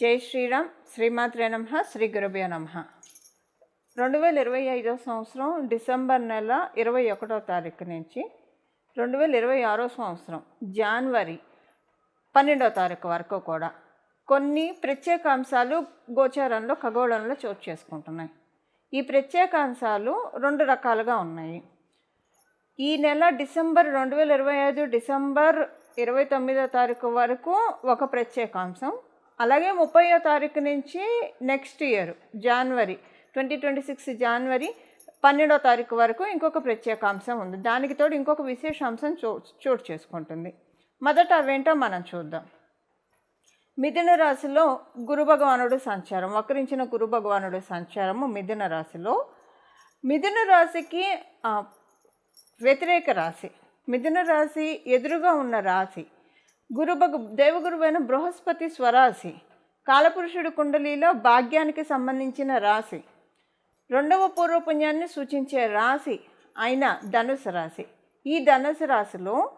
జై శ్రీరామ్. శ్రీమాత్రే నమ. శ్రీ గురుభ్యో నమ. రెండు వేల ఇరవై ఐదో సంవత్సరం డిసెంబర్ నెల ఇరవై ఒకటో తారీఖు నుంచి రెండు వేల ఇరవై ఆరో సంవత్సరం జనవరి పన్నెండో తారీఖు వరకు కూడా కొన్ని ప్రత్యేక అంశాలు గోచారంలో ఖగోళంలో చోటు చేసుకుంటున్నాయి. ఈ ప్రత్యేక అంశాలు రెండు రకాలుగా ఉన్నాయి. ఈ నెల డిసెంబర్ రెండు వేల ఇరవై ఐదు డిసెంబర్ ఇరవై తొమ్మిదో తారీఖు వరకు ఒక ప్రత్యేకాంశం అలాగే ముప్పయో తారీఖు నుంచి next year January twenty twenty six జనవరి పన్నెండో తారీఖు వరకు ఇంకొక ప్రత్యేకాంశం ఉంది. దానికి తోడు ఇంకొక విశేషాంశం చో చోటు చేసుకుంటుంది. మొదట అవేంటో మనం చూద్దాం. మిథున రాశిలో గురు భగవానుడు సంచారం. వక్రించిన గురు భగవానుడు సంచారము మిథున రాశిలో. మిథున రాశికి వ్యతిరేక రాశి. మిథున రాశి ఎదురుగా ఉన్న రాశి గురుబగు దేవగురువైన బృహస్పతి స్వరాశి కాలపురుషుడు కుండలిలో భాగ్యానికి సంబంధించిన రాశి. రెండవ పూర్వపుణ్యాన్ని సూచించే రాశి అయిన ధనుసు రాశి. ఈ ధనుసు రాశిలో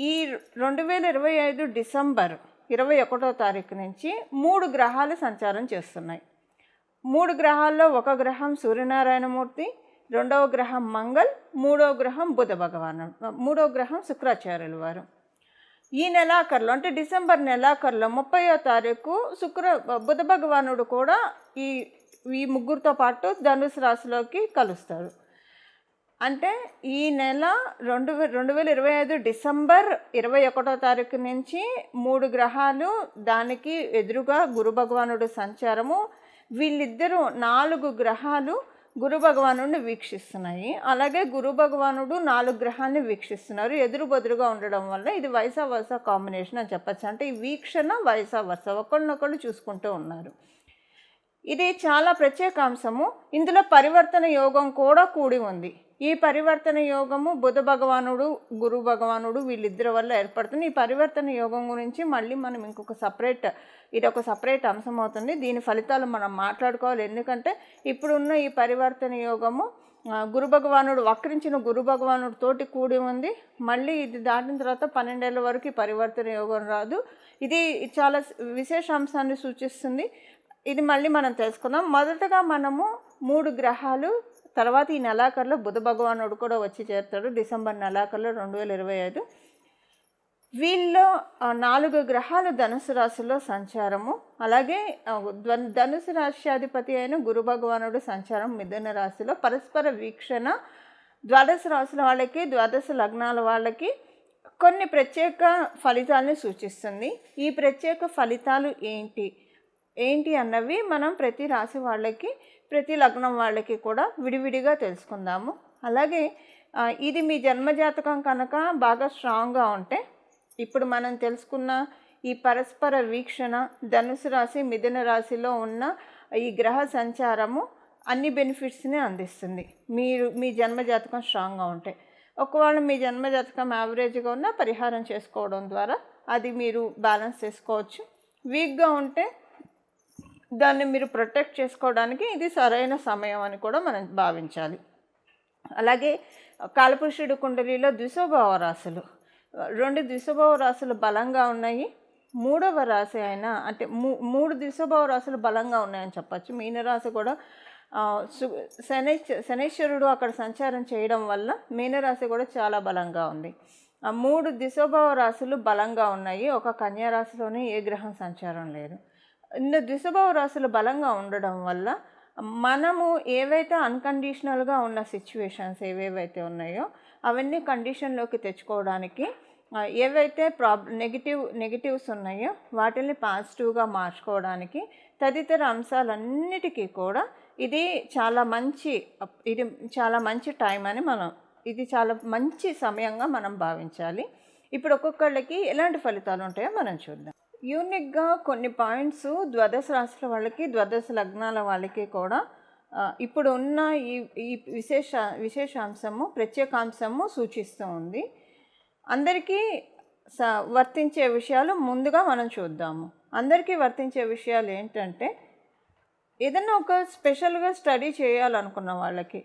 ఈ రెండు వేల ఇరవై ఐదు డిసెంబర్ ఇరవై ఒకటో తారీఖు నుంచి మూడు గ్రహాలు సంచారం చేస్తున్నాయి. మూడు గ్రహాల్లో ఒక గ్రహం సూర్యనారాయణమూర్తి రెండవ గ్రహం మంగళ్ మూడవ గ్రహం బుధ భగవాను మూడవ గ్రహం శుక్రాచార్యుల వారు. ఈ నెలాఖరులో అంటే డిసెంబర్ నెలాఖరులో ముప్పయో తారీఖు శుక్ర బుధ భగవానుడు కూడా ఈ ఈ ముగ్గురితో పాటు ధనుసు రాశిలోకి కలుస్తారు. అంటే ఈ నెల రెండు రెండు వేల ఇరవై ఐదు డిసెంబర్ ఇరవై ఒకటో తారీఖు నుంచి మూడు గ్రహాలు దానికి ఎదురుగా గురు భగవానుడు సంచారము. వీళ్ళిద్దరూ నాలుగు గ్రహాలు గురు భగవానుడిని వీక్షిస్తున్నాయి. అలాగే గురు భగవానుడు నాలుగు గ్రహాన్ని వీక్షిస్తున్నారు. ఎదురు బదురుగా ఉండడం వల్ల ఇది వయసా వరుస కాంబినేషన్ అని చెప్పచ్చు. అంటే ఈ వీక్షణ వయసా వరుస ఒకళ్ళనొకళ్ళు చూసుకుంటూ ఉన్నారు. ఇది చాలా ప్రత్యేక అంశము ఇందులో పరివర్తన యోగం కూడా కూడి ఉంది. ఈ పరివర్తన యోగము బుధ భగవానుడు గురు భగవానుడు వీళ్ళిద్దరి వల్ల ఏర్పడుతుంది. ఈ పరివర్తన యోగం గురించి మళ్ళీ మనం ఇంకొక సపరేట్ ఇది ఒక సపరేట్ అంశం అవుతుంది. దీని ఫలితాలు మనం మాట్లాడుకోవాలి. ఎందుకంటే ఇప్పుడున్న ఈ పరివర్తన యోగము గురు భగవానుడు వక్రించిన గురు భగవానుడు తోటి కూడి ఉంది. మళ్ళీ ఇది దాటిన తర్వాత పన్నెండేళ్ళ వరకు ఈ పరివర్తన యోగం రాదు. ఇది చాలా విశేష అంశాన్ని సూచిస్తుంది. ఇది మళ్ళీ మనం తెలుసుకుందాం. మొదటగా మనము మూడు గ్రహాలు తర్వాత ఈ నెలాఖరులో బుధ భగవానుడు కూడా వచ్చి చేరుతాడు. డిసెంబర్ నెలాఖరులో రెండు వేల ఇరవై ఐదు. వీళ్ళు నాలుగు గ్రహాలు ధనుసు రాశిలో సంచారము. అలాగే ధనుసు రాశ్యాధిపతి అయిన గురు భగవానుడు సంచారం మిథున రాశిలో. పరస్పర వీక్షణ ద్వాదశ రాశుల వాళ్ళకి ద్వాదశ లగ్నాల వాళ్ళకి కొన్ని ప్రత్యేక ఫలితాలను సూచిస్తుంది. ఈ ప్రత్యేక ఫలితాలు ఏంటి? ఏంటి అన్నవి మనం ప్రతి రాశి వాళ్ళకి ప్రతి లగ్నం వాళ్ళకి కూడా విడివిడిగా తెలుసుకుందాము. అలాగే ఇది మీ జన్మజాతకం కనుక బాగా స్ట్రాంగ్గా ఉంటే ఇప్పుడు మనం తెలుసుకున్న ఈ పరస్పర వీక్షణ ధనుసు రాశి మిథున రాశిలో ఉన్న ఈ గ్రహ సంచారము అన్ని బెనిఫిట్స్ని అందిస్తుంది. మీరు మీ జన్మజాతకం స్ట్రాంగ్గా ఉంటే. ఒకవేళ మీ జన్మజాతకం యావరేజ్గా ఉన్న పరిహారం చేసుకోవడం ద్వారా అది మీరు బ్యాలెన్స్ చేసుకోవచ్చు. వీక్గా ఉంటే దాన్ని మీరు ప్రొటెక్ట్ చేసుకోవడానికి ఇది సరైన సమయం అని కూడా మనం భావించాలి. అలాగే కాలపురుషుడు కుండలిలో ద్విశోభావ రాశులు. రెండు ద్విస్వభావ రాశులు బలంగా ఉన్నాయి. మూడవ రాశి అయినా అంటే మూ మూడు ద్విస్వభావ రాశులు బలంగా ఉన్నాయని చెప్పచ్చు. మీనరాశి కూడా ఆ, సు శనైశ్వరుడు అక్కడ సంచారం చేయడం వల్ల మీనరాశి కూడా చాలా బలంగా ఉంది. ఆ మూడు దిశోభావ రాశులు బలంగా ఉన్నాయి. ఒక కన్యా రాశిలోనే ఏ గ్రహం సంచారం లేదు. ఇన్ని ద్విస్వభావ రాశులు బలంగా ఉండడం వల్ల మనము ఏవైతే అన్కండిషనల్గా ఉన్న సిచ్యువేషన్స్ ఏవేవైతే ఉన్నాయో అవన్నీ కండిషన్లోకి తెచ్చుకోవడానికి ఏవైతే ప్రాబ్ నెగిటివ్ నెగిటివ్స్ ఉన్నాయో వాటిని పాజిటివ్గా మార్చుకోవడానికి తదితర అంశాలన్నిటికీ కూడా ఇది చాలా మంచి ఇది చాలా మంచి టైం అని మనం ఇది చాలా మంచి సమయంగా మనం భావించాలి. ఇప్పుడు ఒక్కొక్కళ్ళకి ఎలాంటి ఫలితాలు ఉంటాయో మనం చూద్దాం. యూనిక్గా కొన్ని పాయింట్స్ ద్వాదశ రాశుల వాళ్ళకి ద్వాదశ లగ్నాల వాళ్ళకి కూడా ఇప్పుడు ఉన్న ఈ ఈ విశేష విశేషాంశము ప్రత్యేకాంశము సూచిస్తూ ఉంది. అందరికీ స వర్తించే విషయాలు ముందుగా మనం చూద్దాము. అందరికీ వర్తించే విషయాలు ఏంటంటే ఏదైనా ఒక స్పెషల్గా స్టడీ చేయాలనుకున్న వాళ్ళకి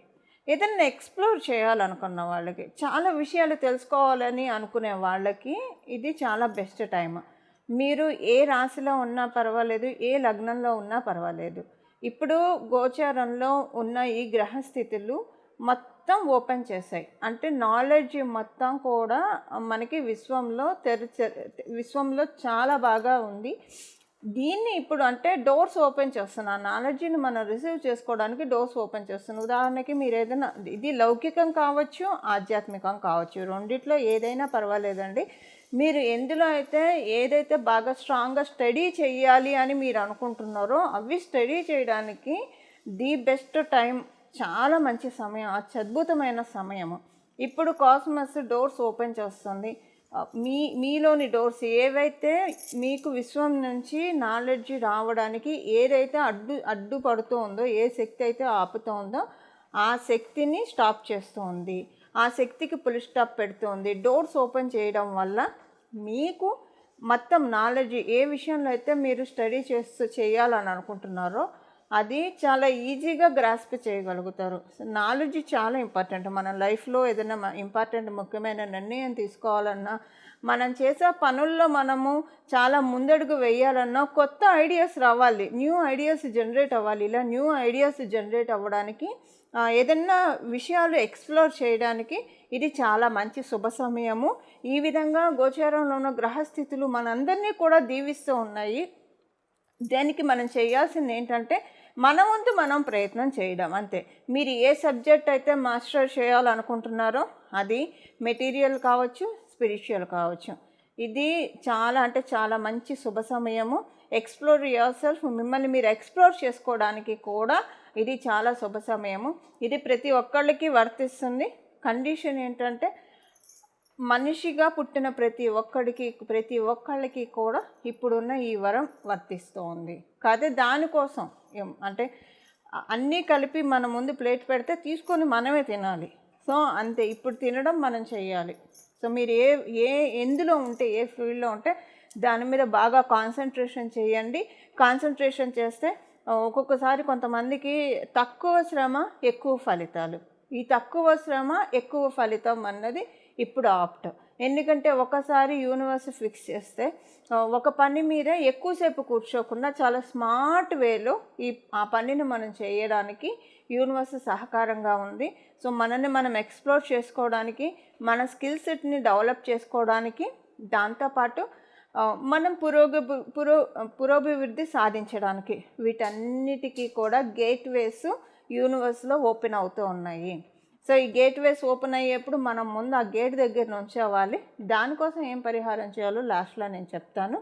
ఏదైనా ఎక్స్ప్లోర్ చేయాలనుకున్న వాళ్ళకి చాలా విషయాలు తెలుసుకోవాలని అనుకునే వాళ్ళకి ఇది చాలా బెస్ట్ టైం మీరు ఏ రాశిలో ఉన్నా పర్వాలేదు ఏ లగ్నంలో ఉన్నా పర్వాలేదు. ఇప్పుడు గోచారంలో ఉన్న ఈ గ్రహస్థితులు మొత్తం ఓపెన్ చేశాయి. అంటే నాలెడ్జ్ మొత్తం కూడా మనకి విశ్వంలో తెరిచ విశ్వంలో చాలా బాగా ఉంది. దీన్ని ఇప్పుడు అంటే డోర్స్ ఓపెన్ చేస్తున్నా నాలెడ్జ్ని మనం రిసీవ్ చేసుకోవడానికి డోర్స్ ఓపెన్ చేస్తున్నాం. ఉదాహరణకి మీరు ఏదైనా ఇది లౌకికం కావచ్చు ఆధ్యాత్మికం కావచ్చు. రెండిట్లో ఏదైనా పర్వాలేదండి. మీరు ఎందులో అయితే ఏదైతే బాగా స్ట్రాంగ్గా స్టడీ చేయాలి అని మీరు అనుకుంటున్నారో అవి స్టడీ చేయడానికి ది బెస్ట్ టైం చాలా మంచి సమయం అత్యద్భుతమైన సమయము. ఇప్పుడు కాస్మస్ డోర్స్ ఓపెన్ చేస్తుంది. మీ మీలోని డోర్స్ ఏవైతే మీకు విశ్వం నుంచి నాలెడ్జ్ రావడానికి ఏదైతే అడ్డు అడ్డుపడుతూ ఉందో ఏ శక్తి అయితే ఆపుతూ ఉందో ఆ శక్తిని స్టాప్ చేస్తూ ఉంది ఆ శక్తికి పులి స్టాప్ పెడుతుంది. డోర్స్ ఓపెన్ చేయడం వల్ల మీకు మొత్తం నాలెడ్జ్ ఏ విషయంలో అయితే మీరు స్టడీ చేస్తూ చేయాలని అనుకుంటున్నారో అది చాలా ఈజీగా గ్రాస్ప్ చేయగలుగుతారు. నాలెడ్జ్ చాలా ఇంపార్టెంట్ మన లైఫ్లో ఏదైనా ఇంపార్టెంట్ ముఖ్యమైన నిర్ణయం తీసుకోవాలన్నా మనం చేసే పనుల్లో మనము చాలా ముందడుగు వేయాలన్నా కొత్త ఐడియాస్ రావాలి. న్యూ ఐడియాస్ జనరేట్ అవ్వాలి. ఇలా న్యూ ఐడియాస్ జనరేట్ అవ్వడానికి ఏదన్నా విషయాలు ఎక్స్ప్లోర్ చేయడానికి ఇది చాలా మంచి శుభ సమయము. ఈ విధంగా గోచారంలో ఉన్న గ్రహస్థితులు మనందరినీ కూడా దీవిస్తూ ఉన్నాయి. దానికి మనం చేయాల్సింది ఏంటంటే మన వంతు మనం ప్రయత్నం చేయడం అంతే. మీరు ఏ సబ్జెక్ట్ అయితే మాస్టర్ చేయాలనుకుంటున్నారో అది మెటీరియల్ కావచ్చు స్పిరిచువల్ కావచ్చు. ఇది చాలా అంటే చాలా మంచి శుభ సమయము. Explore yourself. మిమ్మల్ని మీరు ఎక్స్ప్లోర్ చేసుకోవడానికి కూడా ఇది చాలా శుభ సమయము. ఇది ప్రతి ఒక్కళ్ళకి వర్తిస్తుంది. కండిషన్ ఏంటంటే మనిషిగా పుట్టిన ప్రతి ఒక్కడికి ప్రతి ఒక్కళ్ళకి కూడా ఇప్పుడున్న ఈ వరం వర్తిస్తోంది. కాదే దానికోసం అంటే అన్నీ కలిపి మన ముందు ప్లేట్ పెడితే తీసుకొని మనమే తినాలి. సో అంతే ఇప్పుడు తినడం మనం చేయాలి సో మీరు ఏ ఏ ఎందులో ఉంటే ఏ ఫీల్డ్లో ఉంటే దాని మీద బాగా కాన్సన్ట్రేషన్ చేయండి. కాన్సన్ట్రేషన్ చేస్తే ఒక్కొక్కసారి కొంతమందికి తక్కువ శ్రమ ఎక్కువ ఫలితాలు. ఈ తక్కువ శ్రమ ఎక్కువ ఫలితం అన్నది ఇప్పుడు ఆప్ట్. ఎందుకంటే ఒకసారి యూనివర్స్ ఫిక్స్ చేస్తే ఒక పని మీద ఎక్కువసేపు కూర్చోకుండా చాలా స్మార్ట్ వేలో ఈ ఆ పనిని మనం చేయడానికి యూనివర్స్ సహకారంగా ఉంది. సో మనల్ని మనం ఎక్స్ప్లోర్ చేసుకోవడానికి మన స్కిల్ సెట్ని డెవలప్ చేసుకోవడానికి దాంతోపాటు మనం పురోగ పురో పురోభివృద్ధి సాధించడానికి వీటన్నిటికీ కూడా గేట్వేస్ యూనివర్స్లో ఓపెన్ అవుతూ ఉన్నాయి. సో ఈ గేట్వేస్ ఓపెన్ అయ్యేప్పుడు మనం ముందు ఆ గేట్ దగ్గర నుంచోవాలి దానికోసం ఏం పరిహారం చేయాలో లాస్ట్లో నేను చెప్తాను.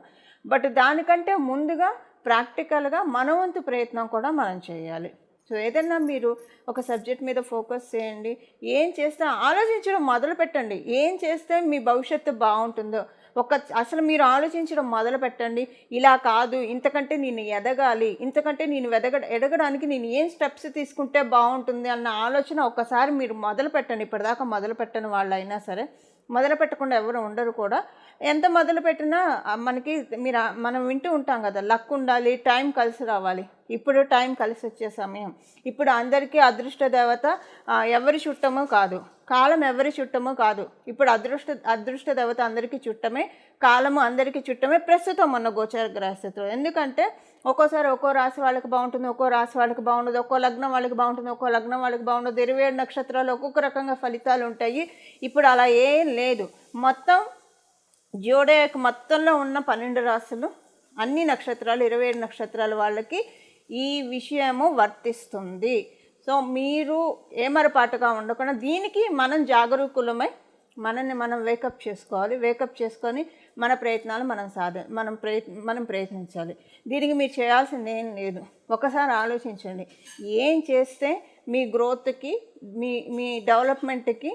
బట్ దానికంటే ముందుగా ప్రాక్టికల్గా మన వంతు ప్రయత్నం కూడా మనం చేయాలి. సో ఏదైనా మీరు ఒక సబ్జెక్ట్ మీద ఫోకస్ చేయండి. ఏం చేస్తే ఆలోచించడం మొదలు పెట్టండి ఏం చేస్తే మీ భవిష్యత్తు బాగుంటుందో ఒక అసలు మీరు ఆలోచించడం మొదలు పెట్టండి. ఇలా కాదు ఇంతకంటే నేను ఎదగాలి ఇంతకంటే నేను ఎదగ ఎదగడానికి నేను ఏం స్టెప్స్ తీసుకుంటే బాగుంటుంది అన్న ఆలోచన ఒకసారి మీరు మొదలు పెట్టండి. ఇప్పటిదాకా మొదలు పెట్టని వాళ్ళు అయినా సరే మొదలు పెట్టకుండా ఎవరు ఉండరు కూడా. ఎంత మొదలు పెట్టినా మనకి మీరు మనం వింటూ ఉంటాం కదా లక్ ఉండాలి టైం కలిసి రావాలి. ఇప్పుడు టైం కలిసి వచ్చే సమయం. ఇప్పుడు అందరికీ అదృష్ట దేవత ఎవరి చుట్టమో కాదు. కాలం ఎవరి చుట్టమో కాదు. ఇప్పుడు అదృష్ట అదృష్ట దేవత అందరికీ చుట్టమే కాలము అందరికీ చుట్టమే ప్రస్తుతం ఉన్న గోచర గ్రహస్థితిలో. ఎందుకంటే ఒక్కోసారి ఒక్కో రాశి వాళ్ళకి బాగుంటుంది ఒక్కో రాశి వాళ్ళకి బాగుండదు ఒక్కో లగ్నం వాళ్ళకి బాగుంటుంది ఒక్కో లగ్నం వాళ్ళకి బాగుండదు. ఇరవై ఏడు నక్షత్రాలు ఒక్కొక్క రకంగా ఫలితాలు ఉంటాయి. ఇప్పుడు అలా ఏం లేదు. మొత్తం జోడేక్ మొత్తంలో ఉన్న పన్నెండు రాశులు అన్ని నక్షత్రాలు ఇరవై ఏడు నక్షత్రాల వాళ్ళకి ఈ విషయము వర్తిస్తుంది. సో మీరు ఏమరపాటుగా ఉండకుండా దీనికి మనం జాగరూకులమై మనల్ని మనం వేకప్ చేసుకోవాలి. వేకప్ చేసుకొని మన ప్రయత్నాలు మనం సాధ మనం ప్రయత్ మనం ప్రయత్నించాలి. దీనికి మీరు చేయాల్సింది ఏం లేదు. ఒకసారి ఆలోచించండి. ఏం చేస్తే మీ గ్రోత్కి మీ మీ డెవలప్మెంట్కి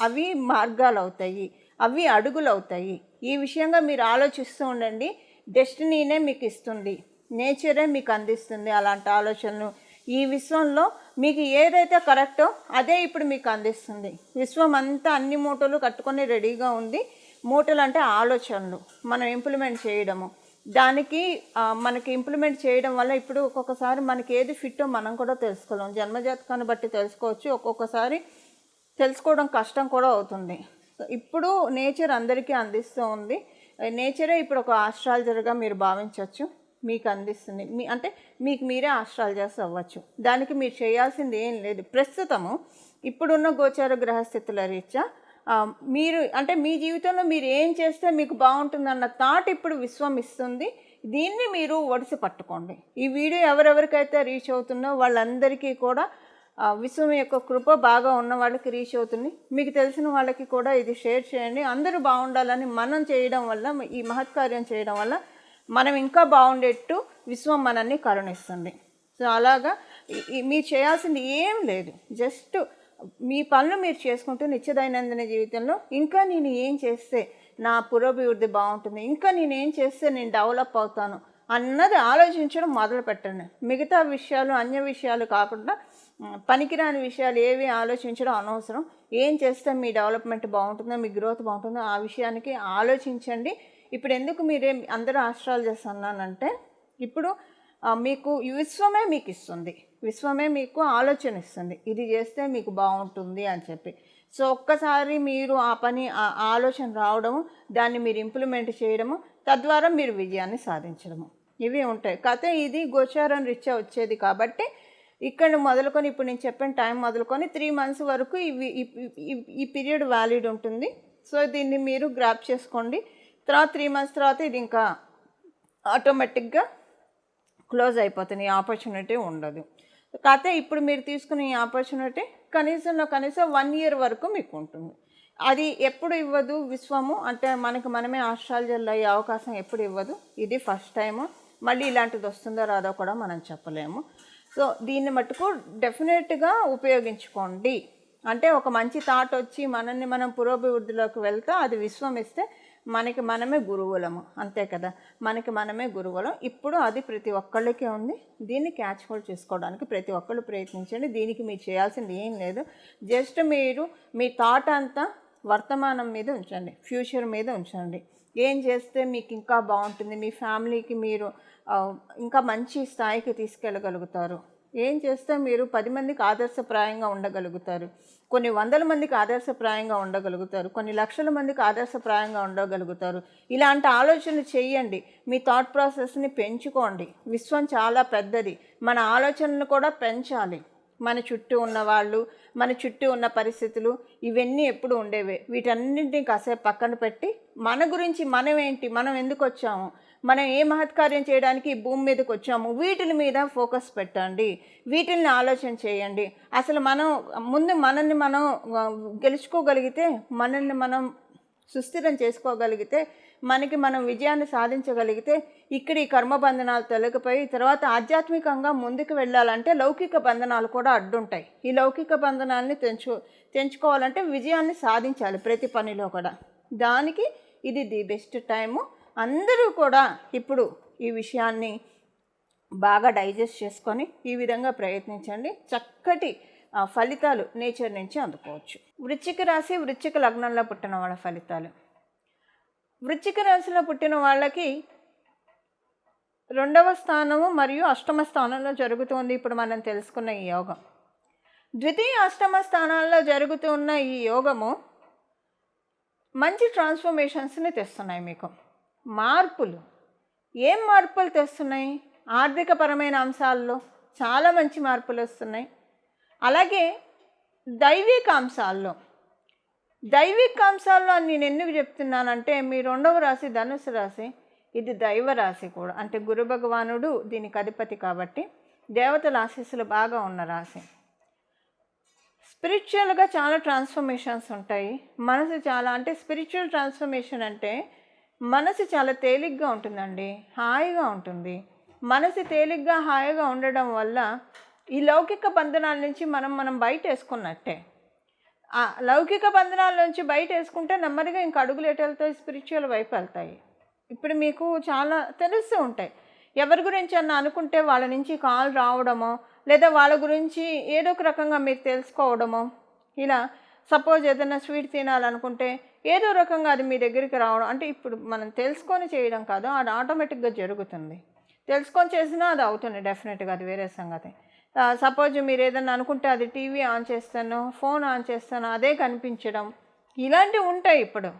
అవి మార్గాలు అవుతాయి అవి అడుగులు అవుతాయి ఈ విషయంగా మీరు ఆలోచిస్తూ ఉండండి. డెస్టినీనే మీకు ఇస్తుంది. నేచరే మీకు అందిస్తుంది. అలాంటి ఆలోచనలు. ఈ విశ్వంలో మీకు ఏదైతే కరెక్టో అదే ఇప్పుడు మీకు అందిస్తుంది. విశ్వం అంతా అన్ని మూటలు కట్టుకొని రెడీగా ఉంది. మూటలు అంటే ఆలోచనలు. మనం ఇంప్లిమెంట్ చేయడము. దానికి మనకి ఇంప్లిమెంట్ చేయడం వల్ల ఇప్పుడు ఒక్కొక్కసారి మనకి ఏది ఫిట్టో మనం కూడా తెలుసుకోలేం. జన్మజాతకాన్ని బట్టి తెలుసుకోవచ్చు. ఒక్కొక్కసారి తెలుసుకోవడం కష్టం కూడా అవుతుంది. ఇప్పుడు నేచర్ అందరికీ అందిస్తూ ఉంది. నేచరే ఇప్పుడు ఒక ఆస్ట్రాలజర్గా మీరు భావించవచ్చు మీకు అందిస్తుంది మీ అంటే మీకు మీరే ఆస్ట్రాలజర్స్ అవ్వచ్చు. దానికి మీరు చేయాల్సింది ఏం లేదు. ప్రస్తుతము ఇప్పుడున్న గోచార గ్రహస్థితుల రీత్యా మీరు అంటే మీ జీవితంలో మీరు ఏం చేస్తే మీకు బాగుంటుందన్న థాట్ ఇప్పుడు విశ్వం ఇస్తుంది. దీన్ని మీరు ఒడిసి పట్టుకోండి. ఈ వీడియో ఎవరెవరికైతే రీచ్ అవుతుందో వాళ్ళందరికీ కూడా విశ్వం యొక్క కృప బాగా ఉన్న వాళ్ళకి రీచ్ అవుతుంది. మీకు తెలిసిన వాళ్ళకి కూడా ఇది షేర్ చేయండి. అందరూ బాగుండాలని మనం చేయడం వల్ల ఈ మహత్కార్యం చేయడం వల్ల మనం ఇంకా బాగుండేట్టు విశ్వం మనల్ని కరుణిస్తుంది. సో అలాగా మీరు చేయాల్సింది ఏం లేదు. జస్ట్ మీ పనులు మీరు చేసుకుంటూ నిత్యదైనందిన జీవితంలో ఇంకా నేను ఏం చేస్తే నా పురోభివృద్ధి బాగుంటుంది ఇంకా నేను ఏం చేస్తే నేను డెవలప్ అవుతాను అన్నది ఆలోచించడం మొదలు పెట్టండి. మిగతా విషయాలు అన్య విషయాలు కాకుండా పనికిరాని విషయాలు ఏవి ఆలోచించడం అనవసరం. ఏం చేస్తే మీ డెవలప్మెంట్ బాగుంటుందో మీ గ్రోత్ బాగుంటుందో ఆ విషయానికి ఆలోచించండి. ఇప్పుడు ఎందుకు మీరే అందరూ ఆస్ట్రాలజర్స్ అన్నానంటే ఇప్పుడు మీకు విశ్వమే మీకు ఇస్తుంది విశ్వమే మీకు ఆలోచన ఇస్తుంది ఇది చేస్తే మీకు బాగుంటుంది అని చెప్పి. సో ఒక్కసారి మీరు ఆ పని ఆ ఆలోచన రావడము దాన్ని మీరు ఇంప్లిమెంట్ చేయడము తద్వారా మీరు విజయాన్ని సాధించడము. ఇవి ఉంటాయి. కథ ఇది గోచారం రీత్యా వచ్చేది కాబట్టి ఇక్కడ మొదలుకొని ఇప్పుడు నేను చెప్పిన టైం మొదలుకొని త్రీ మంత్స్ వరకు ఇవి ఈ- ఈ- ఈ పీరియడ్ వ్యాలిడ్ ఉంటుంది. సో దీన్ని మీరు గ్రాప్ చేసుకోండి. తర్వాత త్రీ మంత్స్ తర్వాత ఇది ఇంకా ఆటోమేటిక్గా క్లోజ్ అయిపోతుంది ఈ ఆపర్చునిటీ ఉండదు. కాకపోతే ఇప్పుడు మీరు తీసుకున్న ఈ ఆపర్చునిటీ కనీసంలో కనీసం వన్ ఇయర్ వరకు మీకు ఉంటుంది. అది ఎప్పుడు ఇవ్వదు విశ్వము అంటే మనకి మనమే ఆస్ట్రాలజర్లు అయ్యే అవకాశం ఎప్పుడు ఇవ్వదు. ఇది ఫస్ట్ టైము. మళ్ళీ ఇలాంటిది వస్తుందో రాదో కూడా మనం చెప్పలేము. సో దీన్ని మటుకు డెఫినెట్గా ఉపయోగించుకోండి. అంటే ఒక మంచి థాట్ వచ్చి మనల్ని మనం పురోభివృద్ధిలోకి వెళ్తే అది విశ్వం ఇస్తే మనకి మనమే గురువులము. అంతే కదా? మనకి మనమే గురువులం. ఇప్పుడు అది ప్రతి ఒక్కళ్ళకి ఉంది. దీన్ని క్యాచ్ హోల్డ్ చేసుకోవడానికి ప్రతి ఒక్కళ్ళు ప్రయత్నించండి. దీనికి మీరు చేయాల్సింది ఏం లేదు. జస్ట్ మీరు మీ థాట్ అంతా వర్తమానం మీద ఉంచండి. ఫ్యూచర్ మీద ఉంచండి. ఏం చేస్తే మీకు ఇంకా బాగుంటుంది? మీ ఫ్యామిలీకి మీరు ఇంకా మంచి స్థాయికి తీసుకెళ్ళగలుగుతారు. ఏం చేస్తే మీరు పది మందికి ఆదర్శప్రాయంగా ఉండగలుగుతారు? కొన్ని వందల మందికి ఆదర్శప్రాయంగా ఉండగలుగుతారు. కొన్ని లక్షల మందికి ఆదర్శప్రాయంగా ఉండగలుగుతారు. ఇలాంటి ఆలోచనలు చేయండి. మీ థాట్ ప్రాసెస్ని పెంచుకోండి. విశ్వం చాలా పెద్దది. మన ఆలోచనలు కూడా పెంచాలి. మన చుట్టూ ఉన్న వాళ్ళు మన చుట్టూ ఉన్న పరిస్థితులు ఇవన్నీ ఎప్పుడు ఉండేవే. వీటన్నింటినీ కాసేపు పక్కన పెట్టి మన గురించి మనం ఏంటి మనం ఎందుకు వచ్చాము? మనం ఏ మహత్కార్యం చేయడానికి భూమి మీదకి వచ్చాము వీటిల మీద ఫోకస్ పెట్టండి. వీటిల్ని ఆలోచన చేయండి. అసలు మనం ముందు మనల్ని మనం గెలుచుకోగలిగితే మనల్ని మనం సుస్థిరం చేసుకోగలిగితే మనకి మనం విజయాన్ని సాధించగలిగితే ఇక్కడ ఈ కర్మ బంధనాలు తొలగిపోయి తర్వాత ఆధ్యాత్మికంగా ముందుకు వెళ్ళాలంటే లౌకిక బంధనాలు కూడా అడ్డుంటాయి. ఈ లౌకిక బంధనాలని తెంచు తెంచుకోవాలంటే విజయాన్ని సాధించాలి ప్రతి పనిలో కూడా. దానికి ఇది ది బెస్ట్ టైము. అందరూ కూడా ఇప్పుడు ఈ విషయాన్ని బాగా డైజెస్ట్ చేసుకొని ఈ విధంగా ప్రయత్నించండి. చక్కటి ఆ, ఫలితాలు నేచర్ నుంచి అందుకోవచ్చు. వృశ్చిక రాశి వృశ్చిక లగ్నంలో పుట్టిన వాళ్ళ ఫలితాలు. వృశ్చిక రాశిలో పుట్టిన వాళ్ళకి రెండవ స్థానము మరియు అష్టమ స్థానంలో జరుగుతుంది ఇప్పుడు మనం తెలుసుకున్న ఈ యోగం. ద్వితీయ అష్టమ స్థానాల్లో జరుగుతున్న ఈ యోగము మంచి ట్రాన్స్ఫర్మేషన్స్ని తెస్తున్నాయి మీకు. మార్పులు. ఏం మార్పులు తెస్తున్నాయి? ఆర్థికపరమైన అంశాల్లో చాలా మంచి మార్పులు వస్తున్నాయి. అలాగే దైవిక అంశాల్లో. దైవిక అంశాల్లో నేను ఎందుకు చెప్తున్నానంటే మీ రెండవ రాశి ధనుసు రాశి ఇది దైవ రాశి కూడా. అంటే గురు భగవానుడు దీనికి అధిపతి కాబట్టి దేవతల ఆశీస్సులు బాగా ఉన్న రాశి. స్పిరిచువల్గా చాలా ట్రాన్స్ఫర్మేషన్స్ ఉంటాయి. మనసు చాలా అంటే స్పిరిచువల్ ట్రాన్స్ఫర్మేషన్ అంటే మనసు చాలా తేలిగ్గా ఉంటుందండి హాయిగా ఉంటుంది. మనసు తేలిగ్గా హాయిగా ఉండడం వల్ల ఈ లౌకిక బంధనాల నుంచి మనం మనం బయట వేసుకున్నట్టే ఆ లౌకిక బంధనాల నుంచి బయట వేసుకుంటే నెమ్మదిగా ఇంక అడుగులు ఎటు వెళ్తాయి స్పిరిచువల్ వైపు వెళ్తాయి. ఇప్పుడు మీకు చాలా తెలుస్తూ ఉంటాయి. ఎవరి గురించి అన్న అనుకుంటే వాళ్ళ నుంచి కాల్ రావడమో లేదా వాళ్ళ గురించి ఏదో ఒక రకంగా మీరు తెలుసుకోవడమో ఇలా సపోజ్ ఏదైనా స్వీట్ తినాలనుకుంటే ఏదో రకంగా అది మీ దగ్గరికి రావడం అంటే ఇప్పుడు మనం తెలుసుకొని చేయడం కాదు అది ఆటోమేటిక్గా జరుగుతుంది. తెలుసుకొని చేసినా అది అవుతుంది డెఫినెట్గా అది వేరే సంగతి. సపోజ్ మీరు ఏదైనా అనుకుంటే అది టీవీ ఆన్ చేస్తాను ఫోన్ ఆన్ చేస్తాను అదే కనిపించడం ఇలాంటివి ఉంటాయి ఇప్పుడు.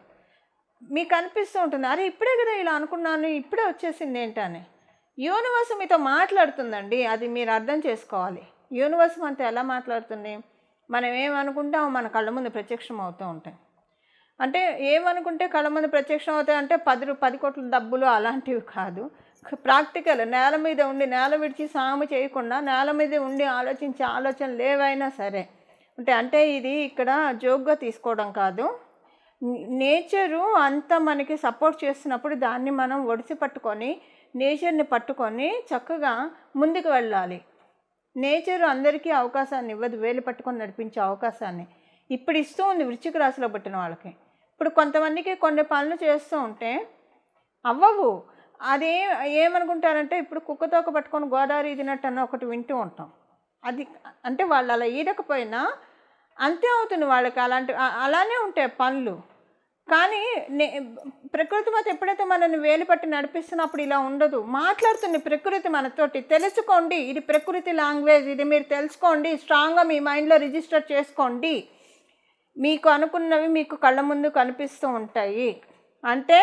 మీకు అనిపిస్తూ ఉంటుంది అరే ఇప్పుడే కదా ఇలా అనుకున్నాను ఇప్పుడే వచ్చేసింది ఏంటని యూనివర్స్ మీతో మాట్లాడుతుందండి అది మీరు అర్థం చేసుకోవాలి. యూనివర్స్ మనతో ఎలా మాట్లాడుతుంది? మనం ఏమనుకుంటాం మన కళ్ళ ముందు ప్రత్యక్షం అవుతూ ఉంటాయి. అంటే ఏమనుకుంటే కళ్ళ ముందు ప్రత్యక్షం అవుతాయి అంటే పది పది కోట్ల డబ్బులు అలాంటివి కాదు. ప్రాక్టికల్ నేల మీద ఉండి నేల విడిచి సాము చేయకుండా నేల మీద ఉండి ఆలోచించే ఆలోచన లేవైనా సరే అంటే అంటే ఇది ఇక్కడ జోక్గా తీసుకోవడం కాదు. నేచరు అంతా మనకి సపోర్ట్ చేస్తున్నప్పుడు దాన్ని మనం ఒడిసి పట్టుకొని నేచర్ని పట్టుకొని చక్కగా ముందుకు వెళ్ళాలి. నేచర్ అందరికీ అవకాశాన్ని ఇవ్వదు వేలు పట్టుకొని నడిపించే అవకాశాన్ని. ఇప్పుడు ఇస్తూ ఉంది వృశ్చిక రాశిలో పుట్టిన వాళ్ళకి. ఇప్పుడు కొంతమందికి కొన్ని పనులు చేస్తూ ఉంటే అవ్వవు. అదే ఏమనుకుంటారంటే ఇప్పుడు కుక్కతోక పట్టుకొని గోదావరి ఇదినట్టు అని ఒకటి వింటూ ఉంటాం. అది అంటే వాళ్ళు అలా ఈడకపోయినా అంతే అవుతుంది వాళ్ళకి. అలాంటి అలానే ఉంటాయి పనులు. కానీ నే ప్రకృతి మాత ఎప్పుడైతే మనల్ని వేలు పట్టి నడిపిస్తున్నప్పుడు ఇలా ఉండదు. మాట్లాడుతుంది ప్రకృతి మనతోటి. తెలుసుకోండి. ఇది ప్రకృతి లాంగ్వేజ్. ఇది మీరు తెలుసుకోండి. స్ట్రాంగ్గా మీ మైండ్లో రిజిస్టర్ చేసుకోండి. మీకు అనుకున్నవి మీకు కళ్ళ ముందు కనిపిస్తూ ఉంటాయి. అంటే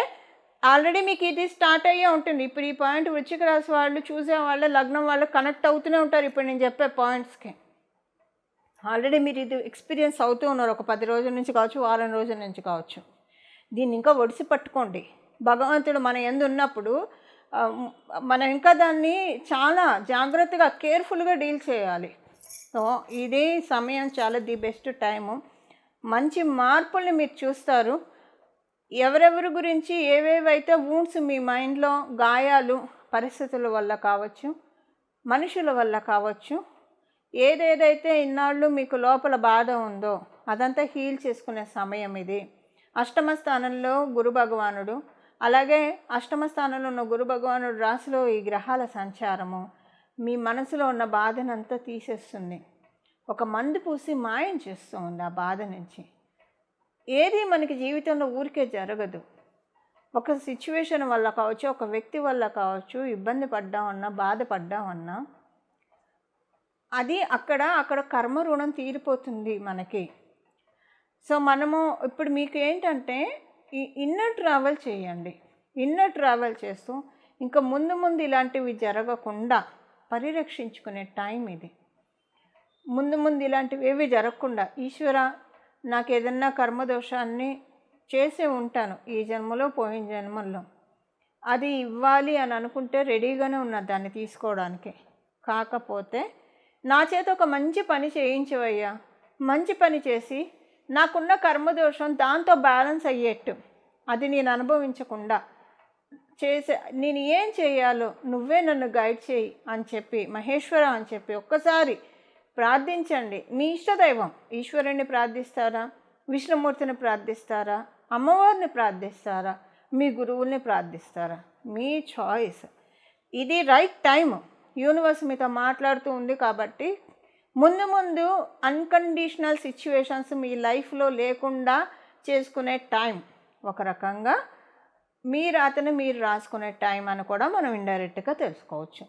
ఆల్రెడీ మీకు ఇది స్టార్ట్ అయ్యే ఉంటుంది. ఇప్పుడు ఈ పాయింట్ వృచ్చిక రాశి వాళ్ళు చూసే వాళ్ళు లగ్నం వాళ్ళు కనెక్ట్ అవుతూనే ఉంటారు. ఇప్పుడు నేను చెప్పే పాయింట్స్కి. ఆల్రెడీ మీరు ఇది ఎక్స్పీరియన్స్ అవుతూ ఉన్నారు. ఒక పది రోజుల నుంచి కావచ్చు వారం రోజుల నుంచి కావచ్చు. దీన్ని ఇంకా ఒడిసి పట్టుకోండి. భగవంతుడు మన ఎందు ఉన్నప్పుడు మనం ఇంకా దాన్ని చాలా జాగ్రత్తగా కేర్ఫుల్గా డీల్ చేయాలి. సో ఇదే సమయం చాలా ది బెస్ట్ టైము. మంచి మార్పుల్ని మీరు చూస్తారు. ఎవరెవరి గురించి ఏవేవైతే వూన్స్ మీ మైండ్లో గాయాలు పరిస్థితుల వల్ల కావచ్చు మనుషుల వల్ల కావచ్చు ఏదేదైతే ఇన్నాళ్ళు మీకు లోపల బాధ ఉందో అదంతా హీల్ చేసుకునే సమయం ఇది. అష్టమ స్థానంలో గురు భగవానుడు. అలాగే అష్టమ స్థానంలో ఉన్న గురు భగవానుడు రాశిలో ఈ గ్రహాల సంచారము. మీ మనసులో ఉన్న బాధనంతా తీసేస్తుంది. ఒక మందు పూసి మాయం చేస్తూ ఉంది ఆ బాధ నుంచి. ఏది మనకి జీవితంలో ఊరికే జరగదు. ఒక సిచ్యువేషన్ వల్ల కావచ్చు ఒక వ్యక్తి వల్ల కావచ్చు ఇబ్బంది పడ్డామన్నా బాధపడ్డామన్నా అది అక్కడ అక్కడ కర్మ రుణం తీరిపోతుంది మనకి. సో మనము ఇప్పుడు మీకు ఏంటంటే ఈ ఇన్నర్ ట్రావెల్ చేయండి. ఇన్నర్ ట్రావెల్ చేస్తూ ఇంకా ముందు ముందు ఇలాంటివి జరగకుండా పరిరక్షించుకునే టైం ఇది. ముందు ముందు ఇలాంటివి ఏవి జరగకుండా ఈశ్వర నాకు ఏదన్నా కర్మదోషాన్ని చేసే ఉంటాను ఈ జన్మలో పోయిన జన్మల్లో. అది ఇవ్వాలి అని అనుకుంటే రెడీగానే ఉన్న దాన్ని తీసుకోవడానికి. కాకపోతే నా చేత ఒక మంచి పని చేయించవయ్యా. మంచి పని చేసి నాకున్న కర్మదోషం దాంతో బ్యాలెన్స్ అయ్యేట్టు. అది నేను అనుభవించకుండా చేసే నేను ఏం చేయాలో నువ్వే నన్ను గైడ్ చేయి అని చెప్పి మహేశ్వర అని చెప్పి ఒక్కసారి ప్రార్థించండి. మీ ఇష్టదైవం ఈశ్వరుణ్ణి ప్రార్థిస్తారా? విష్ణుమూర్తిని ప్రార్థిస్తారా? అమ్మవారిని ప్రార్థిస్తారా? మీ గురువుల్ని ప్రార్థిస్తారా? మీ చాయిస్. ఇది రైట్ టైం యూనివర్స్ మీతో మాట్లాడుతూ ఉంది కాబట్టి ముందు ముందు అన్కండిషనల్ సిచ్యువేషన్స్ మీ లైఫ్లో లేకుండా చేసుకునే టైం ఒక రకంగా మీ రాతను మీరు రాసుకునే టైం అని కూడా మనం ఇండైరెక్ట్గా తెలుసుకోవచ్చు.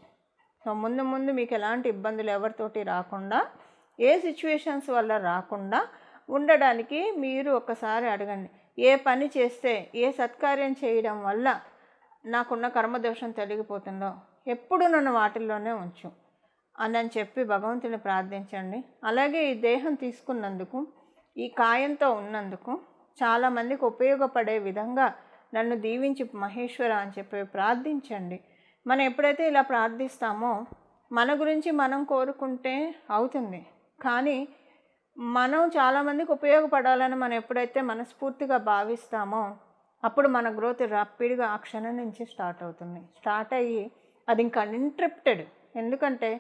సో ముందు ముందు మీకు ఎలాంటి ఇబ్బందులు ఎవరితోటి రాకుండా ఏ సిచ్యువేషన్స్ వల్ల రాకుండా ఉండడానికి మీరు ఒకసారి అడగండి. ఏ పని చేస్తే ఏ సత్కార్యం చేయడం వల్ల నాకున్న కర్మదోషం తొలగిపోతుందో ఎప్పుడు నన్ను వాటిల్లోనే ఉంచు. అని అని చెప్పి భగవంతుని ప్రార్థించండి. అలాగే ఈ దేహం తీసుకున్నందుకు ఈ కాయంతో ఉన్నందుకు చాలామందికి ఉపయోగపడే విధంగా నన్ను దీవించి మహేశ్వర అని చెప్పి ప్రార్థించండి. మనం ఎప్పుడైతే ఇలా ప్రార్థిస్తామో మన గురించి మనం కోరుకుంటే అవుతుంది. కానీ మనం చాలామందికి ఉపయోగపడాలని మనం ఎప్పుడైతే మనస్ఫూర్తిగా భావిస్తామో అప్పుడు మన గ్రోత్ రాపిడ్గా ఆ క్షణం నుంచి స్టార్ట్ అవుతుంది. స్టార్ట్ అయ్యి అది ఇంకా అన్ఇంటరప్టెడ్ ఎందుకంటే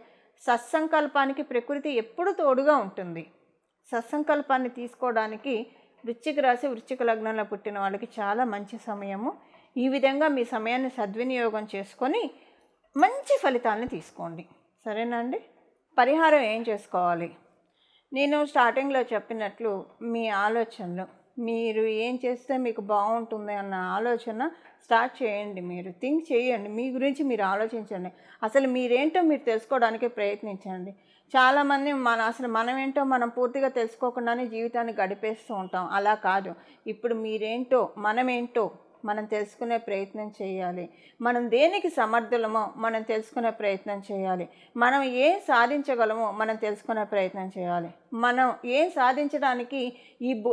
సత్సంకల్పానికి ప్రకృతి ఎప్పుడు తోడుగా ఉంటుంది. సత్సంకల్పాన్ని తీసుకోవడానికి వృశ్చిక రాశి వృశ్చిక లగ్నంలో పుట్టిన వాళ్ళకి చాలా మంచి సమయము. ఈ విధంగా మీ సమయాన్ని సద్వినియోగం చేసుకొని మంచి ఫలితాలను తీసుకోండి. సరేనా అండి? పరిహారం ఏం చేసుకోవాలి? నేను స్టార్టింగ్లో చెప్పినట్లు మీ ఆలోచనలు మీరు ఏం చేస్తే మీకు బాగుంటుంది అన్న ఆలోచన స్టార్ట్ చేయండి మీరు. థింక్ చేయండి. మీ గురించి మీరు ఆలోచించండి. అసలు మీరేంటో మీరు తెలుసుకోవడానికి ప్రయత్నించండి. చాలామంది మన అసలు మనం ఏంటో మనం పూర్తిగా తెలుసుకోకుండానే జీవితాన్ని గడిపేస్తూ ఉంటాం. అలా కాదు. ఇప్పుడు మీరేంటో మనమేంటో మనం తెలుసుకునే ప్రయత్నం చేయాలి. మనం దేనికి సమర్థులమో మనం తెలుసుకునే ప్రయత్నం చేయాలి. మనం ఏం సాధించగలమో మనం తెలుసుకునే ప్రయత్నం చేయాలి. మనం ఏం సాధించడానికి ఈ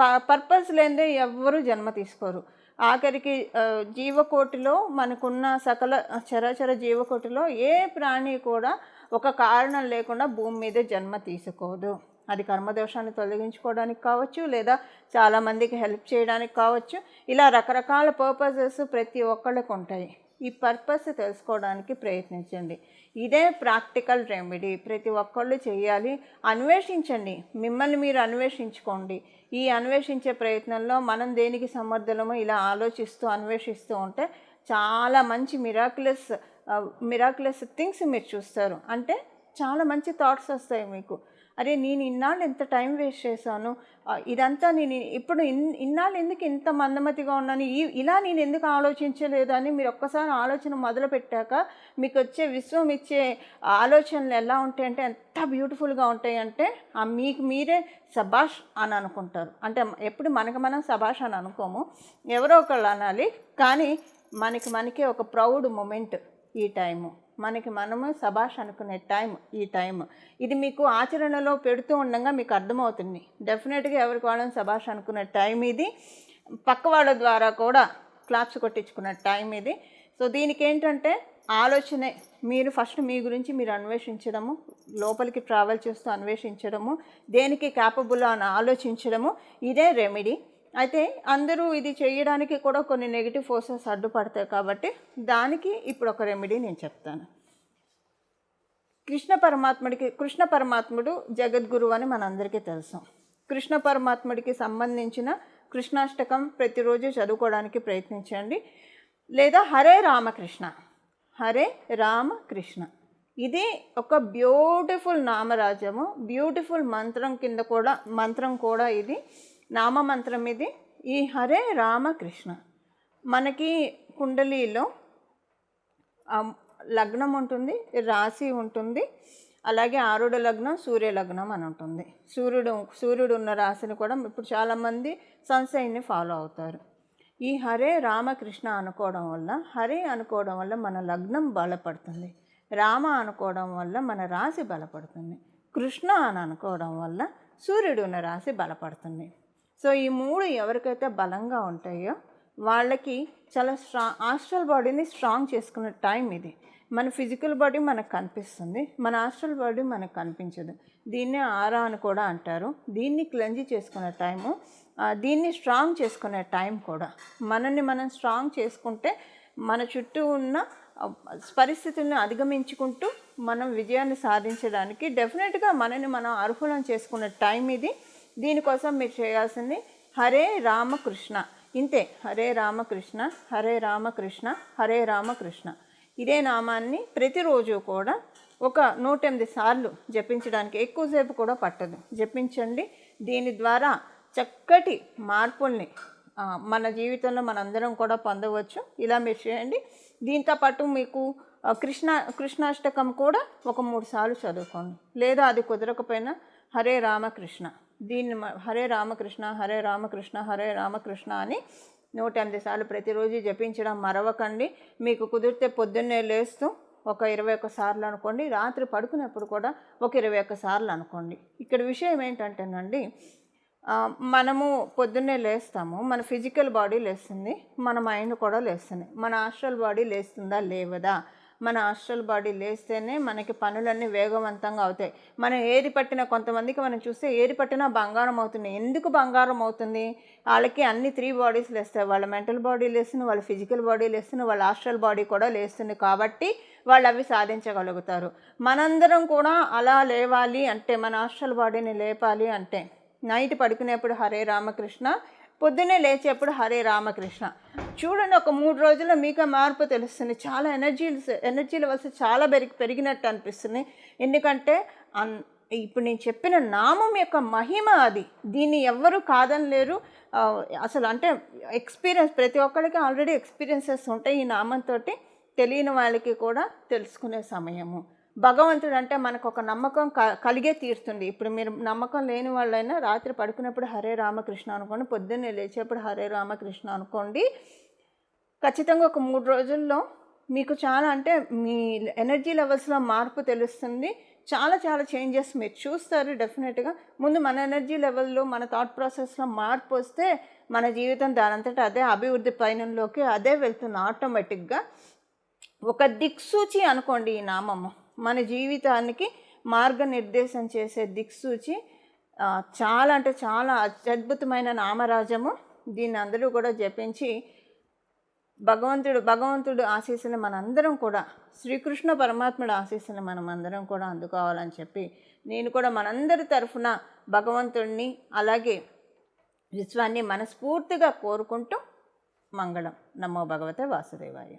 ప- పర్పస్ లేనిదే ఎవ్వరూ జన్మ తీసుకోరు. ఆఖరికి జీవకోటిలో మనకున్న సకల చరాచర జీవకోటిలో ఏ ప్రాణి కూడా ఒక కారణం లేకుండా భూమి మీద జన్మ తీసుకోదు. అది కర్మదోషాన్ని తొలగించుకోవడానికి కావచ్చు లేదా చాలామందికి హెల్ప్ చేయడానికి కావచ్చు. ఇలా రకరకాల పర్పసెస్ ప్రతి ఒక్కళ్ళకు ఉంటాయి. ఈ పర్పస్ తెలుసుకోవడానికి ప్రయత్నించండి. ఇదే ప్రాక్టికల్ రెమెడీ. ప్రతి ఒక్కళ్ళు చేయాలి. అన్వేషించండి. మిమ్మల్ని మీరు అన్వేషించుకోండి. ఈ అన్వేషించే ప్రయత్నంలో మనం దేనికి సమర్థులమో ఇలా ఆలోచిస్తూ అన్వేషిస్తూ ఉంటే చాలా మంచి మిరాకులస్ మిరాకులస్ థింగ్స్ మీరు చూస్తారు. అంటే చాలా మంచి థాట్స్ వస్తాయి మీకు. అరే నేను ఇన్నాళ్ళు ఎంత టైం వేస్ట్ చేశాను? ఇదంతా నేను ఇప్పుడు ఇన్ ఇన్నాళ్ళు ఎందుకు ఇంత మందమతిగా ఉన్నాను? ఈ ఇలా నేను ఎందుకు ఆలోచించలేదు అని మీరు ఒక్కసారి ఆలోచన మొదలు పెట్టాక మీకు వచ్చే విశ్వం ఇచ్చే ఆలోచనలు ఎలా ఉంటాయంటే ఎంత బ్యూటిఫుల్గా ఉంటాయంటే ఆ మీకు మీరే సబాష్ అని అనుకుంటారు. అంటే ఎప్పుడు మనకు మనం సబాష్ అని అనుకోము. ఎవరో ఒకళ్ళు అనాలి. కానీ మనకి మనకే ఒక ప్రౌడ్ మూమెంట్ ఈ టైము. మనకి మనము సభాష్ అనుకునే టైం ఈ టైం ఇది మీకు ఆచరణలో పెడుతూ ఉండగా మీకు అర్థమవుతుంది. డెఫినెట్గా ఎవరికి వాళ్ళని సభాష్ అనుకునే టైం ఇది. పక్క వాళ్ళ ద్వారా కూడా క్లాప్స్ కొట్టించుకున్న టైం ఇది. సో దీనికి ఏంటంటే ఆలోచనే. మీరు ఫస్ట్ మీ గురించి మీరు అన్వేషించడము లోపలికి ట్రావెల్ చేస్తూ అన్వేషించడము దేనికి క్యాపబుల్ అని ఆలోచించడము ఇదే రెమెడీ అయితే అందరూ ఇది చేయడానికి కూడా కొన్ని నెగిటివ్ ఫోర్సెస్ అడ్డుపడతాయి కాబట్టి దానికి ఇప్పుడు ఒక రెమెడీ నేను చెప్తాను. కృష్ణ పరమాత్ముడికి కృష్ణ పరమాత్ముడు జగద్గురువు అని మనందరికీ తెలుసు. కృష్ణ పరమాత్ముడికి సంబంధించిన కృష్ణాష్టకం ప్రతిరోజు చదువుకోవడానికి ప్రయత్నించండి. లేదా హరే రామకృష్ణ హరే రామకృష్ణ. ఇది ఒక బ్యూటిఫుల్ నామరాజము బ్యూటిఫుల్ మంత్రం కింద కూడా మంత్రం కూడా ఇది. నామ మంత్రం ఇది. ఈ హరే రామకృష్ణ. మనకి కుండలీలో లగ్నం ఉంటుంది రాశి ఉంటుంది అలాగే ఆరుడ లగ్నం సూర్య లగ్నం అని ఉంటుంది. సూర్యుడు సూర్యుడు ఉన్న రాశిని కూడా ఇప్పుడు చాలామంది సన్సైన్ని ఫాలో అవుతారు. ఈ హరే రామకృష్ణ అనుకోవడం వల్ల హరే అనుకోవడం వల్ల మన లగ్నం బలపడుతుంది. రామ అనుకోవడం వల్ల మన రాశి బలపడుతుంది. కృష్ణ అని అనుకోవడం వల్ల సూర్యుడు ఉన్న రాశి బలపడుతుంది. సో ఈ మూడు ఎవరికైతే బలంగా ఉంటాయో వాళ్ళకి చాలా స్ట్రా ఆస్ట్రల్ బాడీని స్ట్రాంగ్ చేసుకునే టైం ఇది. మన ఫిజికల్ బాడీ మనకు కనిపిస్తుంది మన ఆస్ట్రల్ బాడీ మనకు కనిపించదు. దీన్నే ఆరా అని కూడా అంటారు. దీన్ని క్లెంజ్ చేసుకునే టైము దీన్ని స్ట్రాంగ్ చేసుకునే టైం కూడా. మనల్ని మనం స్ట్రాంగ్ చేసుకుంటే మన చుట్టూ ఉన్న పరిస్థితులను పరిస్థితుల్ని అధిగమించుకుంటూ మనం విజయాన్ని సాధించడానికి డెఫినెట్గా మనని మనం అర్హులం చేసుకునే టైం ఇది. దీనికోసం మీరు చేయాల్సింది హరే రామకృష్ణ. ఇంతే హరే రామకృష్ణ హరే రామకృష్ణ హరే రామకృష్ణ. ఇదే నామాన్ని ప్రతిరోజు కూడా ఒక నూట ఎనిమిది సార్లు జపించడానికి ఎక్కువసేపు కూడా పట్టదు. జపించండి. దీని ద్వారా చక్కటి మార్పుల్ని మన జీవితంలో మనందరం కూడా పొందవచ్చు. ఇలా మీరు చేయండి. దీంతో పాటు మీకు కృష్ణ కృష్ణాష్టకం కూడా ఒక మూడు సార్లు చదువుకోండి. లేదా అది కుదరకపోయినా హరే రామకృష్ణ. దీన్ని హరే రామకృష్ణ హరే రామకృష్ణ హరే రామకృష్ణ అని నూట ఎనిమిది సార్లు ప్రతిరోజు జపించడం మరవకండి. మీకు కుదిరితే పొద్దున్నే లేస్తూ ఒక ఇరవై ఒక్క సార్లు అనుకోండి. రాత్రి పడుకునేప్పుడు కూడా ఒక ఇరవై ఒక్క సార్లు అనుకోండి. ఇక్కడ విషయం ఏంటంటేనండి మనము పొద్దున్నే లేస్తాము. మన ఫిజికల్ బాడీ లేస్తుంది. మన మైండ్ కూడా లేస్తుంది. మన ఆస్ట్రల్ బాడీ లేస్తుందా లేవదా? మన ఆస్ట్రల్ బాడీ లేస్తేనే మనకి పనులన్నీ వేగవంతంగా అవుతాయి. మనం ఏది పట్టినా కొంతమందికి మనం చూస్తే ఏది పట్టినా బంగారం అవుతుంది. ఎందుకు బంగారం అవుతుంది? వాళ్ళకి అన్ని త్రీ బాడీస్ లేస్తాయి. వాళ్ళ మెంటల్ బాడీ లేస్తుంది వాళ్ళ ఫిజికల్ బాడీ లేస్తుంది వాళ్ళ ఆస్ట్రల్ బాడీ కూడా లేస్తుంది కాబట్టి వాళ్ళు అవి సాధించగలుగుతారు. మనందరం కూడా అలా లేవాలి అంటే మన ఆస్ట్రల్ బాడీని లేపాలి అంటే నైట్ పడుకునేప్పుడు హరే రామకృష్ణ పొద్దున్నే లేచేప్పుడు హరే రామకృష్ణ. చూడండి ఒక మూడు రోజుల్లో మీకు మార్పు తెలుస్తుంది. చాలా ఎనర్జీ ఎనర్జీ లెవెల్స్ చాలా పెరిగి పెరిగినట్టు అనిపిస్తుంది. ఎందుకంటే అన్ ఇప్పుడు నేను చెప్పిన నామం యొక్క మహిమ అది. దీన్ని ఎవ్వరు కాదనలేరు. లేరు అసలు అంటే ఎక్స్పీరియన్స్ ప్రతి ఒక్కరికి ఆల్రెడీ ఎక్స్పీరియన్సెస్ ఉంటాయి ఈ నామంతో తెలియని వాళ్ళకి కూడా తెలుసుకునే సమయము. భగవంతుడు అంటే మనకు ఒక నమ్మకం క కలిగే తీరుతుంది. ఇప్పుడు మీరు నమ్మకం లేని వాళ్ళైనా రాత్రి పడుకున్నప్పుడు హరే రామకృష్ణ అనుకోండి పొద్దున్నే లేచేప్పుడు హరే రామకృష్ణ అనుకోండి ఖచ్చితంగా ఒక మూడు రోజుల్లో మీకు చాలా అంటే మీ ఎనర్జీ లెవెల్స్లో మార్పు తెలుస్తుంది. చాలా చాలా చేంజెస్ మీరు చూస్తారు డెఫినెట్గా. ముందు మన ఎనర్జీ లెవెల్లో మన థాట్ ప్రాసెస్లో మార్పు వస్తే మన జీవితం దానంతటా అదే అభివృద్ధి పయనంలోకి అదే వెళ్తుంది ఆటోమేటిక్గా. ఒక దిక్సూచి అనుకోండి ఈ నామము. మన జీవితానికి మార్గనిర్దేశం చేసే దిక్సూచి చాలా అంటే చాలా అత్యద్భుతమైన నామరాజము. దీన్ని అందరూ కూడా జపించి భగవంతుడు భగవంతుడు ఆశీస్సులు మనందరం కూడా శ్రీకృష్ణ పరమాత్ముడు ఆశీస్సులు మనం అందరం కూడా అందుకోవాలని చెప్పి నేను కూడా మనందరి తరఫున భగవంతుడిని అలాగే విశ్వాన్ని మనస్ఫూర్తిగా కోరుకుంటూ మంగళం. నమో భగవతే వాసుదేవాయ.